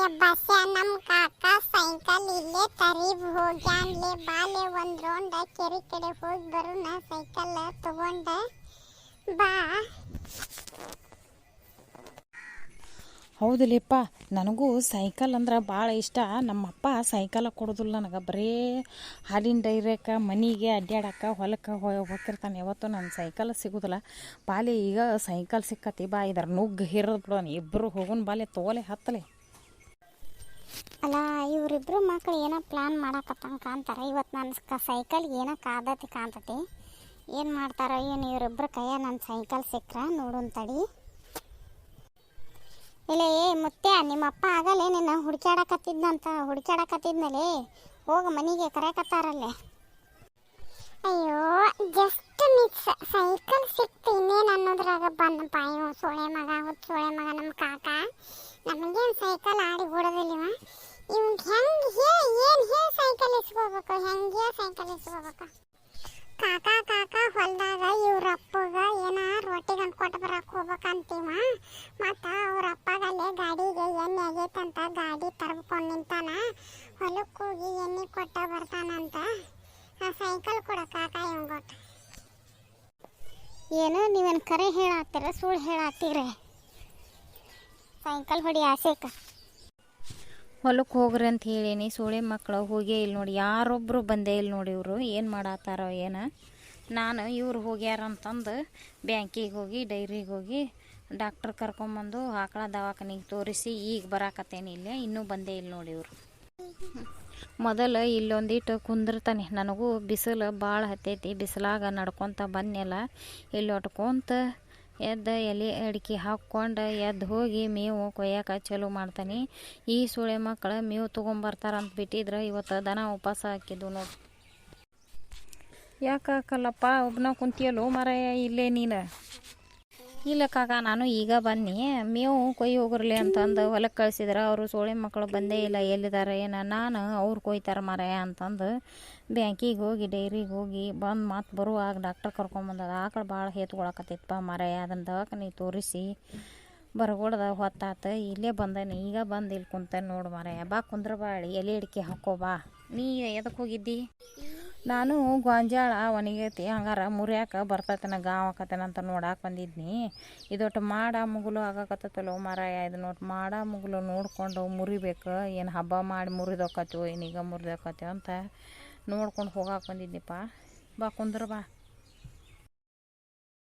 ಲೇ ಬಸ್ಯ ನಮ್ ಸೈಕಲ್ ಇಲ್ಲೇ ತರಿಬ್ ಬಾಲೆ ಒಂದ್ ರೌಂಡ್ ಕೆರೆ ಹೋಗಿ ಬರೋಣ ಸೈಕಲ್ ತಗೊಂಡ. ಬಾ. ನನಗೂ ಸೈಕಲ್ ಅಂದ್ರೆ ಭಾಳ ಇಷ್ಟ. ನಮ್ಮಪ್ಪ ಸೈಕಲ್ ಕೊಡೋದಿಲ್ಲ ನನಗೆ. ಬರೀ ಹಾಲಿನ ಡೈರ್ಯಕ್ಕೆ ಮನೆಗೆ ಅಡ್ಡಾಡಕ್ಕೆ ಹೊಲಕ್ಕೆ ಹೋಗ್ತಿರ್ತಾನೆ. ಯಾವತ್ತು ನನ್ನ ಸೈಕಲ್ ಸಿಗೋದಿಲ್ಲ. ಬಾಲೆ ಈಗ ಸೈಕಲ್ ಸಿಕ್ಕತಿ. ಬಾ ಇದ್ರ ನುಗ್ಗು ಹಿರಿದು ಬಿಡೋಣ ಇಬ್ಬರು ಹೋಗೋಣ ಬಾಲೆ ತೋಲೆ ಹತ್ತಲೆ. ಅಲ್ಲ, ಇವರಿಬ್ರು ಮಕ್ಕಳು ಏನೋ ಪ್ಲ್ಯಾನ್ ಮಾಡಕತ್ತಂಗ ಕಾಣ್ತಾರೆ. ಇವತ್ತು ನನ್ನ ಸೈಕಲ್ ಏನೋ ಕಾದತಿ ಕಾಣ್ತತಿ. ಏನು ಮಾಡ್ತಾರೋ ಏನು ಇವರಿಬ್ರು ಕೈಯ ನನ್ನ ಸೈಕಲ್ ಸಿಕ್ಕ್ರ ನೋಡೋಣ ತಡಿ. ಇಲ್ಲ, ಏ ನಿಮ್ಮ ನಿಮ್ಮಪ್ಪ ಆಗಲೇ ನಿನ್ನ ಹುಡ್ಕ್ಯಾಡಕತ್ತಿದ್ನಂತ. ಹುಡ್ಕ್ಯಾಡಕತ್ತಿದ್ನಲೇ. ಹೋಗಿ ಮನೆಗೆ ಕರೆಯಕತ್ತಾರಲ್ಲೇ ಅಯ್ಯೋ ಜಸ್ಟ್ ಮಿಕ್ಸ್ ಸೈಕಲ್ ಸಿಕ್ತು ಇನ್ನೇನು ಅನ್ನೋದ್ರಾಗ ಬಂದಪ್ಪ ಪಾಯು ಸೋಳೆ ಮಗ ಸೋಳೆ ಮಗ ನಮ್ಮ ಕಾಕ. ನಮಗೇನು ಸೈಕಲ್ ಆಡಿ ಬಿಡೋದಿಲ್ಲವ ಇವ್ನ್ ಹೆಂಗ್ ಏನು ಹೇಳಿ ಸೈಕಲ್ ಇಸ್ಕೋಬೇಕು? ಹೆಂಗೆ ಸೈಕಲ್ ಇಸ್ಕೋಬೇಕು? ಕಾಕ ಕಾಕ, ಹೊಲ್ದಾಗ ಇವ್ರ ಅಪ್ಪಗ ಏನ ರೊಟ್ಟಿಗಂತ ಕೊಟ್ಟು ಬರಕ್ ಹೋಗ್ಬೇಕಂತೀವ? ಮತ್ತ ಅವ್ರ ಅಪ್ಪಗಲ್ಲೇ ಗಾಡಿಗೆ ಎಣ್ಣೆ ಆಗೈತಂತ ಗಾಡಿ ತರ್ಬ್ಕೊಂಡು ನಿಂತಾನ? ಹೊಲಕ್ಕೆ ಹೋಗಿ ಎಣ್ಣೆ ಕೊಟ್ಟ ಬರ್ತಾನಂತ? ಆ ಸೈಕಲ್ ಕೊಡ ಕಾಕ ಇವಂಗ್ ಕೊಟ್ಟ ಏನು, ನೀವೇನು ಕರೆ ಹೇಳತ್ತೀರ, ಸುಳ್ಳು ಹೇಳತ್ತೀರ? ಸೈಕಲ್ ಹೊಡಿ ಆಸೆಕ. ಹೊಲಕ್ಕೆ ಹೋಗ್ರಿ ಅಂತ ಹೇಳೀನಿ. ಸೋಳೆ ಮಕ್ಕಳು ಹೋಗೇ ಇಲ್ಲಿ ನೋಡಿ. ಯಾರೊಬ್ಬರು ಬಂದೇ ಇಲ್ಲಿ ನೋಡಿ ಇವರು. ಏನು ಮಾಡತ್ತಾರೋ ಏನು. ನಾನು ಇವರು ಹೋಗ್ಯಾರ ಅಂತಂದು ಬ್ಯಾಂಕಿಗೆ ಹೋಗಿ, ಡೈರಿಗೆ ಹೋಗಿ, ಡಾಕ್ಟ್ರ್ ಕರ್ಕೊಂಬಂದು ಆಕಳ ದವಾಖಾನಿಗೆ ತೋರಿಸಿ ಈಗ ಬರಾಕತ್ತೇನೆ ಇಲ್ಲೇ. ಇನ್ನೂ ಬಂದೇ ಇಲ್ಲಿ ನೋಡಿ ಇವರು. ಮೊದಲು ಇಲ್ಲೊಂದಿಟ್ಟು ಕುಂದಿರ್ತಾನೆ. ನನಗೂ ಬಿಸಿಲು ಭಾಳ ಹತ್ತೈತಿ. ಬಿಸಿಲಾಗ ನಡ್ಕೊತ ಬನ್ನೆಲ್ಲ ಇಲ್ಲಿ ಒಟ್ಕೊಂತ ಎದ್ದು ಎಲೆ ಅಡಿಕೆ ಹಾಕ್ಕೊಂಡು ಎದ್ದು ಹೋಗಿ ಮೇವು ಕೊಯ್ಯಕ್ಕೆ ಚಲೋ ಮಾಡ್ತಾನೆ. ಈ ಸುಳೆ ಮಕ್ಕಳು ಮೇವು ತೊಗೊಂಬರ್ತಾರಂತ ಬಿಟ್ಟಿದ್ರೆ ಇವತ್ತು ದನ ಉಪವಾಸ ಹಾಕಿದ್ವು ನೋಡಿ. ಯಾಕೆ ಹಾಕಲ್ಲಪ್ಪ ಒಬ್ಬನ ಕುಂತಿಯಲ್ಲೋ ಮರ ಇಲ್ಲೇ ನೀನು? ಇಲ್ಲ ಕಾಕ ನಾನು ಈಗ ಬನ್ನಿ. ಮೇವು ಕೊಯ್ ಹೋಗ್ರಲಿ ಅಂತಂದು ಹೊಲಕ್ಕೆ ಕಳಿಸಿದ್ರೆ, ಅವರು ಸೋಳೆ ಮಕ್ಕಳು ಬಂದೇ ಇಲ್ಲ ಎಲ್ಲಿದ್ದಾರೆ ಏನು? ನಾನು ಅವ್ರು ಕೊಯ್ತಾರೆ ಮರ ಅಂತಂದು ಬ್ಯಾಂಕಿಗೆ ಹೋಗಿ, ಡೈರಿಗೆ ಹೋಗಿ ಬಂದು ಮತ್ತೆ ಬರುವಾಗ ಡಾಕ್ಟರ್ ಕರ್ಕೊಂಬಂದದ ಆಕಳು ಭಾಳ ಹೇತ್ಕೊಳಕತ್ತೈತಪ್ಪ ಮರ ಅದನ್ನು ದವಾಖಾನೆ ತೋರಿಸಿ. ಬರಗೊಡ್ದ ಹೊತ್ತಾತ, ಇಲ್ಲೇ ಬಂದಾನೆ. ಈಗ ಬಂದು ಇಲ್ಲಿ ಕುಂತ ನೋಡು ಮರ ಬಾ ಕುಂದ್ರ ಬಾಳಿ ಎಲೆ ಅಡಿಕೆ ಹಾಕೋ ಬಾ. ನೀ ಎದಕ್ಕೆ ಹೋಗಿದ್ದಿ? ನಾನು ಗೊಂಜಾಳ, ಒಣಗೈತಿ, ಹಂಗಾರ ಮುರಿಯಾಕ ಬರ್ತೈತೆನ ಗಾವ್ ಆಕತನ ಅಂತ ನೋಡಾಕ ಬಂದಿದ್ನಿ. ಇದೊಟ್ಟು ಮಾಡ ಮುಗುಲು ಆಗಾಕತ್ತಲ್ಲೋ ಮಾರಾಯ ಇದು ನೋಟ್ ಮಾಡ ಮುಗುಲು ನೋಡ್ಕೊಂಡು ಮುರಿಬೇಕು, ಏನು ಹಬ್ಬ ಮಾಡಿ ಮುರಿದೋಕತ್ತೋ ಏನೀಗ ಮುರಿದೋಕತ್ತೋ ಅಂತ ನೋಡ್ಕೊಂಡು ಹೋಗಾಕ ಬಂದಿದ್ನಿಪ್ಪ ಬಾ ಕುಂದ್ರ ಬಾ.